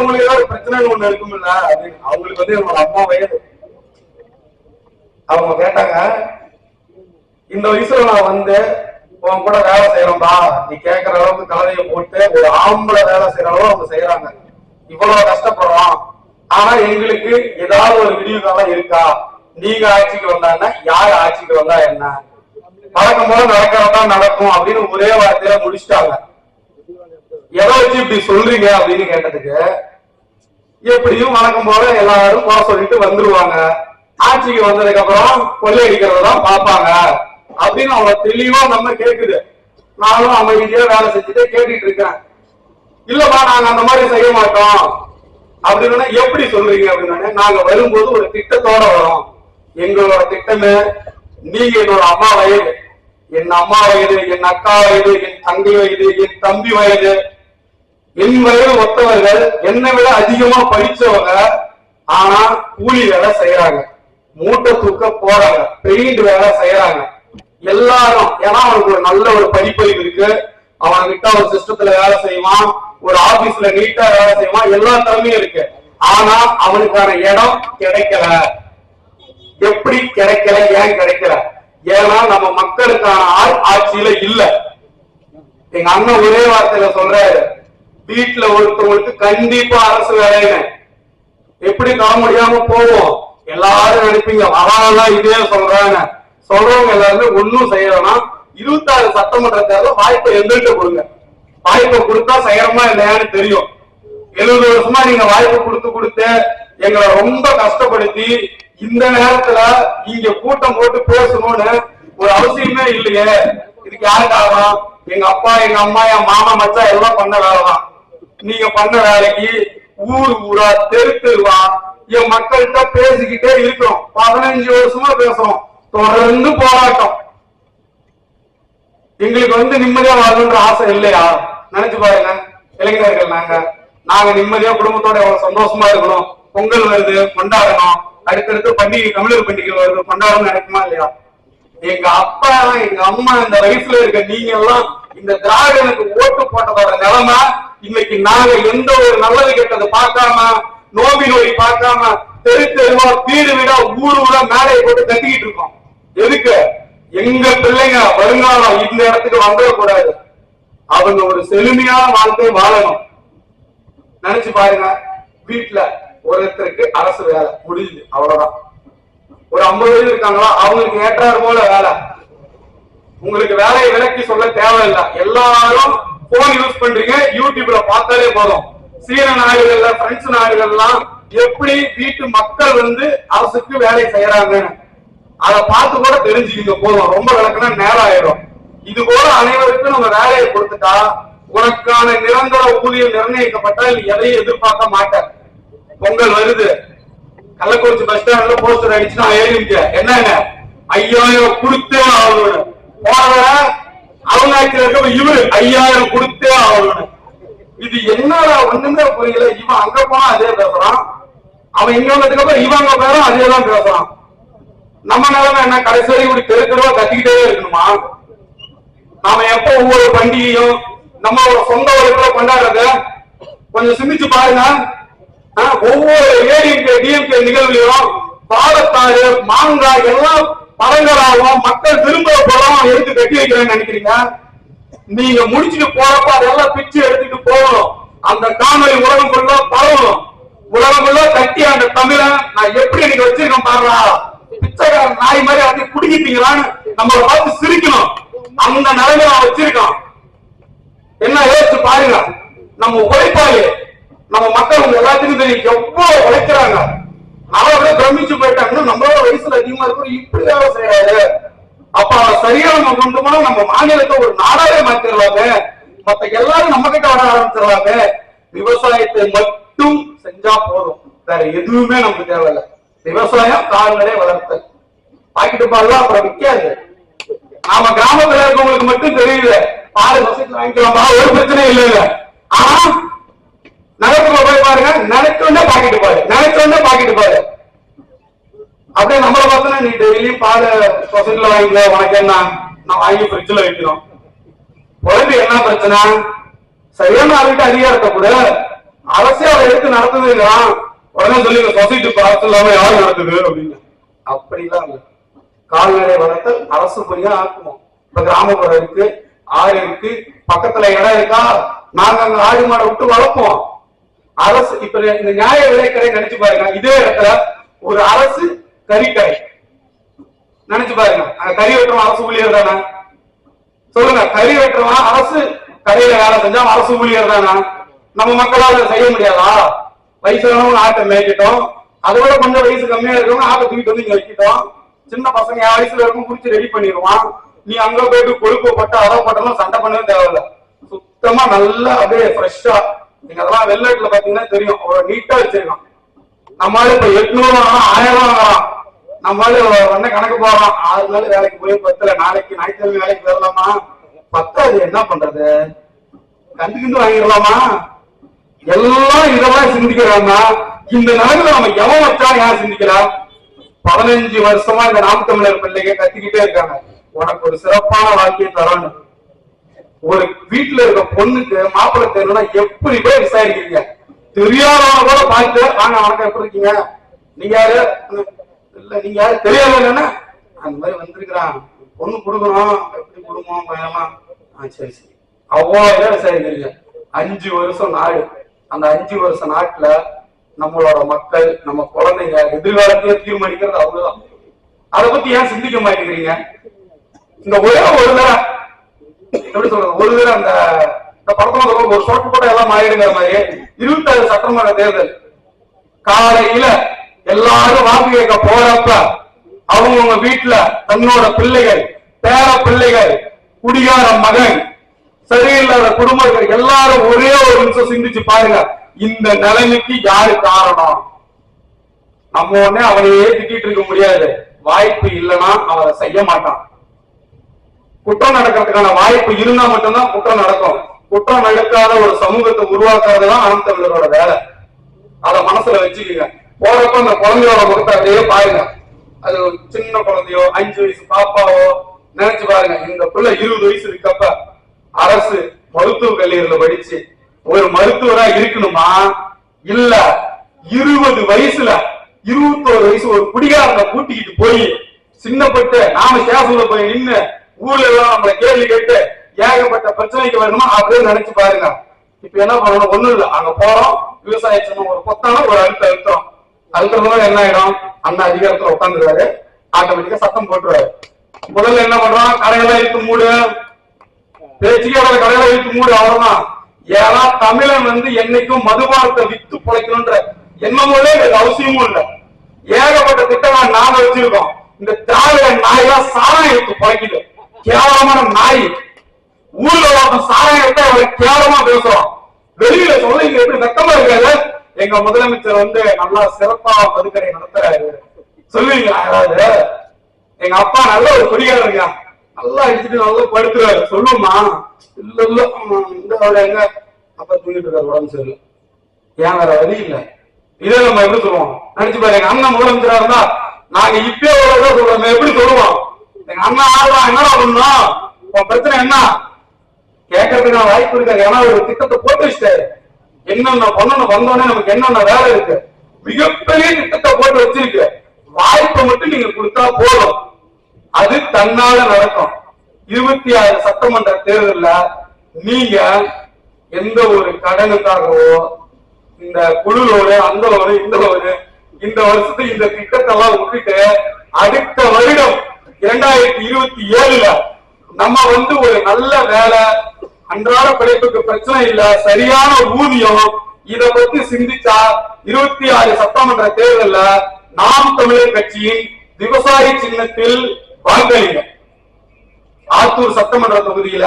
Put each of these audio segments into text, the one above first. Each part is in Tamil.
அவங்களுக்கு ஏதாவது பிரச்சனை ஒண்ணு இருக்கும்ல அப்படின்னு அவங்களுக்கு வந்து என்னோட அம்மா வயது அவங்க கேட்டாங்க இந்த வயசுல நான் வந்து உன் கூட வேலை செய்யறோம்பா நீ கேட்கற அளவுக்கு கலவையை போட்டு ஒரு ஆம்பளை வேலை செய்யற அளவு அவங்க செய்யறாங்க. இவ்வளவு கஷ்டப்படுறோம் ஆனா எங்களுக்கு ஏதாவது ஒரு விடிவு காலம் இருக்கா? நீங்க ஆட்சிக்கு வந்தாங்கன்னா யார் ஆட்சிக்கு வந்தா என்ன? நடக்கும் போல நடக்கிறதா நடக்கும் அப்படின்னு ஒரே வார்த்தையில முடிச்சிட்டாங்க. எதை வச்சு இப்படி சொல்றீங்க அப்படின்னு கேட்டதுக்கு எப்படியும் வழக்கம் போல எல்லாரும் குறை சொல்லிட்டு வந்துருவாங்க. ஆட்சிக்கு வந்ததுக்கு அப்புறம் கொள்ளையடிக்கிறதான் பார்ப்பாங்க. அப்படின்னு அவங்க தெளிவா நம்ம கேக்குது. நானும் அமைதியா வேலை செஞ்சுட்டு கேட்டுட்டு இருக்கேன். இல்லப்பா நாங்க அந்த மாதிரி செய்ய மாட்டோம். அப்படின்னு எப்படி சொல்றீங்க அப்படின்னு நாங்க வரும்போது ஒரு திட்டத்தோட வரோம். எங்களோட திட்டமே நீங்க என்னோட அம்மா வயது. என் அம்மா வயது என் அக்கா வயது என் தங்கை வயது என் தம்பி வயது. என் வயது ஒத்தவர்கள் என்னை விட அதிகமா படிச்சவங்க ஆனா கூலி வேலை செய்யறாங்க மூட்டை தூக்க போறாங்க பெயிண்ட் வேலை செய்யறாங்க எல்லாரும் ஏன்னா அவனுக்கு ஒரு நல்ல ஒரு படிப்பறிவு இருக்கு. அவன் கிட்ட ஒரு சிஸ்டத்துல வேலை செய்வான் ஒரு ஆபீஸ்ல நீட்டா வேலை செய்வான் எல்லா திறமையும் இருக்கு. ஆனா அவனுக்கான இடம் கிடைக்கல. எப்படி கிடைக்கல ஏன் கிடைக்கல? ஏன்னா நம்ம மக்களுக்கான ஆள் ஆட்சியில இல்ல. எங்க அண்ணன் ஒரே வார்த்தையில சொல்றாரு வீட்டுல ஒருத்தவங்களுக்கு கண்டிப்பா அரசு வேலைங்க. எப்படி தர முடியாம போவோம்? எல்லாரும் நினைப்பீங்க வரலாம் இதே சொல்றாங்க. சொல்றவங்க எல்லாருமே ஒண்ணும் செய்யறோம்னா இருபத்தாறு சட்டமன்ற தேர்தல் வாய்ப்பை எங்கள்கிட்ட கொடுங்க. வாய்ப்பை கொடுத்தா செய்யறோமா இல்லையான்னு தெரியும். எழுபது வருஷமா நீங்க வாய்ப்பு கொடுத்து கொடுத்து எங்களை ரொம்ப கஷ்டப்படுத்தி இந்த நேரத்துல இங்க கூட்டம் போட்டு பேசணும்னு ஒரு அவசியமே இல்லையே. இதுக்கு யாரு காரணம் எங்க அப்பா எங்க அம்மா என் மாமா மச்சான் எல்லாம் பண்ண வேலை தான் நீங்க பண்ண வேலைக்கு ஊர் ஊரா தெரு தெருவா என் மக்கள்கிட்ட பேசிக்கிட்டே இருக்கிறோம். பதினஞ்சு வருஷமா பேசுறோம். தொடர்ந்து போராட்டம். எங்களுக்கு வந்து நிம்மதியா வாழணுன்ற ஆசை இல்லையா? நினைச்சு பாருங்க. இளைஞர்கள் நாங்க. நாங்க நிம்மதியா குடும்பத்தோட எவ்வளவு சந்தோஷமா இருக்கணும். பொங்கல் வருது கொண்டாடணும். அடுத்தடுத்து பண்டிகை தமிழர் பண்டிகை வருது. கொண்டாடணும் நினைக்குமா இல்லையா? எங்க அப்பா எங்க அம்மா இந்த வயசுல இருக்க நீங்க எல்லாம் இந்த திராவிடனுக்கு ஓட்டு போட்டதோட நிலைமை இன்னைக்கு நாங்க எந்த ஒரு நல்லது கெட்டது பார்க்காம நோம்பி நோய் பார்க்காம தெரு தெருவா வீடு வீடா ஊரு ஊரா மேலையை போட்டு கட்டிக்கிட்டு இருக்கோம். எதுக்கு? எங்க பிள்ளைங்க வருங்காலம் இந்த இடத்துக்கு வந்துடக்கூடாது. அவங்க ஒரு செழுமையான வாழ்க்கை வாழணும். நினைச்சு பாருங்க வீட்டுல ஒருத்தருக்கு அரசு வேலை முடியுது அவ்வளவுதான். ஒரு ஐம்பது பேர் இருக்காங்களா? அவங்களுக்கு ஏற்றாறு போல வேலை? உங்களுக்கு வேலையை விலக்கி சொல்ல தேவையில்லை. எல்லாரும் போன் யூஸ் பண்றீங்க யூடியூப்ல பார்த்தாலே போதும். சீன நாடுகள்ல பிரெஞ்சு நாடுகள்லாம் எப்படி வீட்டு மக்கள் வந்து அரசுக்கு வேலை செய்யறாங்கன்னு. அதை பார்த்து கூட தெரிஞ்சுக்கிங்க போதும். ரொம்ப விளக்குனா நேரம் ஆயிடும் இது போல அனைவருக்கும் நம்ம வேலையை கொடுத்துட்டா உனக்கான நிரந்தர ஊதியம் நிர்ணயிக்கப்பட்டால் எதையும் எதிர்பார்க்க மாட்டேன் பொங்கல் வருது. கள்ளக்குறிச்சி பஸ் ஸ்டாண்ட்ல போஸ்டர் நான் ஏறிங்க என்னங்க? ஐயாயிரம் கொடுத்தே ஆகணும் போற அவங்க இருக்க இவரு ஐயாயிரம் கொடுத்தே ஆகணும் இது என்னடா ஒண்ணுமே புரியல. இவன் அங்க போனா அதே பேசுறான். அவன் இங்க வந்ததுக்கு அப்புறம் இவன் அங்க பேரும் அதே தான் பேசுறான். நம்ம நிலைமை என்ன? கடைசி வரைக்கும் இப்படி தெருக்கிறவா கத்திக்கிட்டே இருக்கணுமா? நாம எப்ப ஒவ்வொரு பண்டிகையும் நம்ம ஒரு சொந்த உழைப்புல கொண்டாடுறது கொஞ்சம் சிந்திச்சு பாருங்க. ஒவ்வொரு ஏடிஎம்கே டிஎம்கே நிகழ்வுலையும் பாலத்தாறு மாங்காய் எல்லாம் பழங்களாகவும் மக்கள் திரும்ப பழம் எடுத்து கட்டி வைக்கிறேன்னு நினைக்கிறீங்க? நீங்க முடிச்சுட்டு போறப்ப அதெல்லாம் பிச்சு எடுத்துட்டு போகணும். அந்த காணொலி உலகம் ஃபுல்லா பரவணும். உலகம் ஃபுல்லா கட்டி அந்த தமிழன் நான் எப்படி இன்னைக்கு வச்சிருக்கேன் பாருடா? பிச்சைக்காரன் நாய் மாதிரி வந்து குடிக்கிட்டீங்களான்னு நம்மளை பார்த்து சிரிக்கணும். அந்த நிலைமை நான் வச்சிருக்கான். என்ன யோசிச்சு பாருங்க. நம்ம உழைப்பாளி. நம்ம மக்கள் உங்க எல்லாத்துக்கும் தெரியும். எவ்வளவு உழைக்கிறாங்க. நான் அப்படியே பிரமிச்சு போயிட்டாங்கன்னா நம்மளோட வயசுல அதிகமா இருக்கும் இப்படி வேலை செய்யறாரு அப்ப அவன் சரியா நம்ம கொண்டு போனா நம்ம மாநிலத்தை ஒரு நாடாவே மாத்திரலாமே. மத்த எல்லாரும் நம்ம கிட்ட வர ஆரம்பிச்சிடலாமே விவசாயத்தை மட்டும் செஞ்சா போதும். வேற எதுவுமே நமக்கு தேவையில்லை. விவசாயம் கால்நடை வளர்த்தல். பாக்கெட்டு பால்லாம் அப்புறம் விற்காது. நாம கிராமத்துல இருக்கவங்களுக்கு மட்டும் தெரியுது ஆறு வசதி வாங்கிக்கலாமா? ஒரு பிரச்சனையும் இல்லைங்க. ஆனா நகரத்துல போய் பாருங்க நினைச்சோன்னா பாக்கிட்டு பாரு நினைச்சோன்னா பாக்கிட்டு பாரு அப்படியே நம்மள பார்த்தா நீ டெய்லியும் பால் சொசைட்டில வாங்கிக்கல உனக்கு என்ன? நான் வாங்கி ஃப்ரிட்ஜில் வைக்கிறோம் குழந்தை என்ன பிரச்சனை? சரியான ஆளுக்கு அதிகாரத்தை கூட அரசே அதை எடுத்து நடத்துதுங்கிறான் உடனே சொல்லி சொசைட்டி பார்த்து இல்லாம யார் நடத்துது அப்படின்னு. அப்படிலாம் கால்நடை வளர்த்தல் அரசு பணியா ஆக்குமோ இப்ப கிராமப்புறம் இருக்கு ஆறு இருக்கு பக்கத்துல இடம் இருக்கா? நாங்க அங்க ஆடு மாடை விட்டு வளர்ப்போம். அரசு இப்ப இந்த நியாய விலைக்கடை நினைச்சு பாருங்க. இதே இடத்துல ஒரு அரசு கறிக்கடை நினைச்சு பாருங்க. அங்க கறி வெட்டுறோம் அரசு ஊழியர் தானா? சொல்லுங்க. கறி வெட்டுறவன் அரசு கடையில வேலை செஞ்சா அரசு ஊழியர் தானா? நம்ம மக்களால் அதை செய்ய முடியாதா? வயசானவங்க ஆட்டை மேய்க்கிட்டோம். அதோட கொஞ்சம் வயசு கம்மியா இருக்கவங்க ஆட்டை தூக்கிட்டு வந்து இங்க வைக்கிட்டோம். சின்ன பசங்க என் வயசுல இருக்கும் குடிச்சு ரெடி பண்ணிடுவான். நீ அங்க போயிட்டு கொழுப்பு பட்டு அளவு போட்டாலும் சண்டை பண்ணவே தேவையில்ல. சுத்தமா நல்லா அப்படியே ஃப்ரெஷ்ஷா நீங்க அதெல்லாம் வெளிநாட்டுல பாத்தீங்கன்னா தெரியும். நீட்டா வச்சிருக்கான் நம்மளால இப்ப எட்நூறு வாங்கலாம் ஆயிரம் வாங்கலாம் நம்மளால வந்து கணக்கு போறோம் ஆறு நாள் வேலைக்கு போய் பத்துல நாளைக்கு ஞாயிற்றுக்கிழமை வேலைக்கு போயிடலாமா? பத்தாது. என்ன பண்றது? கண்டு கிண்டு வாங்கிடலாமா? எல்லாம் இதெல்லாம் சிந்திக்கிறாங்க. இந்த நிலையில நம்ம எவன் வச்சா யார் சிந்திக்கிறா? பதினஞ்சு வருஷமா இந்த நாம் தமிழர் பிள்ளைங்க கத்திக்கிட்டே இருக்காங்க. உனக்கு ஒரு சிறப்பான வாழ்க்கையை தரணும். ஒரு வீட்டுல இருக்க பொண்ணுக்கு மாப்பிள்ளை தெரியணும்னா எப்படி போய் விசாரிக்கிறீங்க? தெரியாதவங்க கூட பார்த்து வாங்க வணக்கம் எப்படி இருக்கீங்க? நீங்க யாரு? இல்ல நீங்க யாரு? தெரியாத அந்த மாதிரி வந்திருக்கிறான். பொண்ணு கொடுக்கணும் எப்படி குடும்பம் பயணமா ஆ சரி சரி. அவ்வளோ இதை விசாரிக்கிறீங்க. அஞ்சு வருஷம் நாடு. அந்த அஞ்சு வருஷம் நாட்டுல நம்மளோட மக்கள் நம்ம குழந்தைங்க எதிர்காலத்தையே தீர்மானிக்கிறது அவ்வளவுதான் அதை பத்தி ஏன் சிந்திக்க மாட்டேங்கிறீங்க? இந்த ஒரே ஒரு தடவை எப்படி சொல்றது ஒரு தடவை அந்த இந்த படத்துல சொல்ற ஒரு சொட்டு கூட எல்லாம் மாறிடுங்கிற மாதிரி இருபத்தாறு சட்டமன்ற தேர்தல். காலையில எல்லாரும் வாக்கு கேட்க போறப்ப அவங்கவுங்க வீட்டுல தன்னோட பிள்ளைகள் பேர பிள்ளைகள் குடிகார மகன் சரியில்லாத குடும்பங்கள் எல்லாரும் ஒரே ஒரு நிமிஷம் சிந்திச்சு பாருங்க இந்த நிலைமைக்கு யாரு காரணம்? நம்ம உடனே அவனையே திட்டிட்டு இருக்க முடியாது. வாய்ப்பு இல்லைன்னா அவரை செய்ய மாட்டான். குற்றம் நடக்கிறதுக்கான வாய்ப்பு இருந்தா மட்டும்தான் குற்றம் நடக்கும். குற்றம் நடக்காத ஒரு சமூகத்தை உருவாக்குறதுதான் ஆண் தமிழரோட வேலை. அத மனசுல வச்சுக்கோங்க. போறப்ப அந்த குழந்தையோட முகத்தை அப்படியே பாருங்க. அது ஒரு சின்ன குழந்தையோ அஞ்சு வயசு பாப்பாவோ நினைச்சு பாருங்க. இந்த பிள்ளை இருபது வயசு இருக்கப்ப அரசு மருத்துவ கல்லூரியில படிச்சு ஒரு மருத்துவரா இருக்கணுமா? இல்ல இருபது வயசுல இருபத்தோரு வயசு ஒரு குடிகாரனை கூட்டிக்கிட்டு போய் சின்னப்பட்டு நாம ஸ்டேஷன்ல போய் நின்று ஊர்ல எல்லாம் நம்மள கேள்வி கேட்டு ஏகப்பட்ட பிரச்சனைக்கு வரணுமா அப்படியே நினைச்சு பாருங்க. இப்ப என்ன பண்ணணும்? ஒண்ணும் இல்ல. அங்க போறோம். விவசாய சின்னம் ஒரு பொத்தான ஒரு அழுத்த அழுத்தம். அழுத்தம் என்ன ஆயிடும்? அந்த அதிகாரத்துல உட்காந்துருவாரு ஆட்டோமேட்டிக்கா சத்தம் போட்டுருவாரு. முதல்ல என்ன பண்றோம் கடையெல்லாம் இழுத்து மூடு. பேச்சுக்கே வர கடையில இழுத்து மூடு. அவ்வளவுதான். ஏன்னா தமிழன் வந்து என்னைக்கும் மதுபானத்தை வித்து பிழைக்கணும்ன்ற எண்ணமோலே எனக்கு அவசியமும் இல்லை. ஏகப்பட்ட திட்டம் நாங்க வச்சிருக்கோம். இந்த திராவிட நாயெல்லாம் சாராயம் எடுத்து பிழைக்குது. கேவலமான நாய். ஊர்ல ஒருத்தன் சாராயம் எடுத்து அவரை கேவலமா பேசுறோம். வெளியில சொல்ல இங்க எப்படி வெக்கமா இருக்காது எங்க முதலமைச்சர் வந்து நல்லா சிறப்பா மதுக்கரை நடத்துறாரு. சொல்லுவீங்களா? யாராவது எங்க அப்பா நல்ல ஒரு குடிகாரங்க நல்லா அடிச்சுட்டு நல்லா படுத்துறாரு. சொல்லுமா இல்ல இல்ல ஆமா, இந்த எங்க? அப்பா தூங்கிட்டு இருக்காரு உடம்பு சரியில்லை. ஏன் வேற வழி இல்ல? இதே நம்ம எப்படி சொல்லுவோம்? நினைச்சு பாருங்க அண்ணன் முதலமைச்சரா இருந்தா நாங்க இப்பயே சொல்றோம். எப்படி சொல்லுவோம்? எங்க அண்ணா ஆடுவா என்னடா பண்ணும்? உன் பிரச்சனை என்ன? கேட்கறதுக்கான வாய்ப்பு இருக்காது ஏன்னா ஒரு திட்டத்தை போட்டு வச்சுட்டாரு என்னென்ன பண்ணணும் வந்தோடனே நமக்கு என்னென்ன வேலை இருக்கு? மிகப்பெரிய திட்டத்தை போட்டு வச்சிருக்கு. வாய்ப்பை மட்டும் நீங்க கொடுத்தா போதும். அது தன்னால நடக்கும். இருபத்தி ஆறு சட்டமன்ற தேர்தல்ல நீங்க எந்த ஒரு கடனுக்காகவோ இந்த குழு லோனு அந்த லோனு இந்த லோனு இந்த வருஷத்துக்கு இந்த திட்டத்தெல்லாம் விட்டுட்டு அடுத்த வருடம் இரண்டாயிரத்தி இருபத்தி ஏழுல நம்ம வந்து ஒரு நல்ல வேலை அன்றாட பிழைப்புக்கு பிரச்சனை இல்ல சரியான ஊதியம் இத பத்தி சிந்திச்சா இருபத்தி ஆறு சட்டமன்ற தேர்தல்ல நாம் தமிழர் கட்சியின் விவசாய சின்னத்தில் வாக்களிங்க. ஆத்தூர் சட்டமன்ற தொகுதியில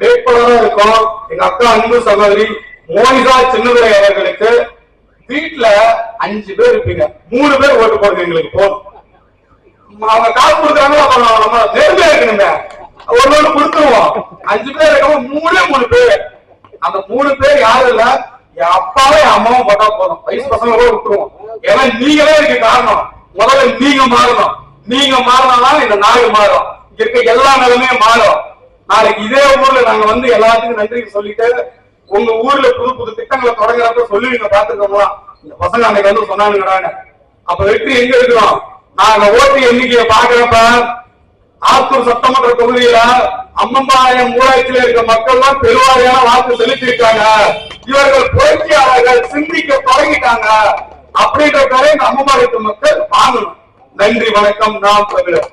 வேட்பாளராக இருக்கும். எங்க அக்கா அன்பு சகோதரி மோனிகா சின்னதுரை அவர்களுக்கு வீட்டுல அஞ்சு பேர் இருப்பீங்க. மூணு பேர் ஓட்டு போடுங்க எங்களுக்கு போதும். அவங்க காசு கொடுக்குறாங்க நம்ம நேர்மையா இருக்கணுங்க ஒரு நாள் கொடுத்துருவோம். அஞ்சு பேர் இருக்கவும் மூணே மூணு பேர். அந்த மூணு பேர் யாரும் இல்ல. என் அப்பாவும் என் அம்மாவும் போட்டா போதும். வயசு பசங்க கூட விட்டுருவோம் ஏன்னா நீங்களே இருக்க காரணம். முதல்ல நீங்க மாறணும். நீங்க மாறினாதான் இந்த நாடு மாறும். இங்க இருக்க எல்லா நிலைமையும் மாறும். நாளைக்கு இதே ஊர்ல நாங்க வந்து எல்லாத்துக்கும் நன்றி சொல்லிட்டு உங்க ஊர்ல புது புது திட்டங்களை தொடங்குறப்ப சொல்லுவீங்க பாத்துக்கோங்களா இந்த பசங்க அன்னைக்கு வந்து சொன்னாங்கடான்னு அப்ப வெற்றி எங்க இருக்கிறோம்? நாங்க ஓட்டு எண்ணிக்கையை பாக்குறப்ப ஆத்தூர் சட்டமன்ற தொகுதியில அம்மம்பாளையம் ஊராட்சியில இருக்க மக்கள் தான் பெருவாரியான வாக்கு செலுத்திருக்காங்க இவர்கள் புரட்சியாளர்கள் சிந்திக்க தொடங்கிட்டாங்க. அப்படின்ற பேரை இந்த அம்மம்பாளையத்து மக்கள் வாங்கணும். நன்றி வணக்கம். நாம் தமிழர்.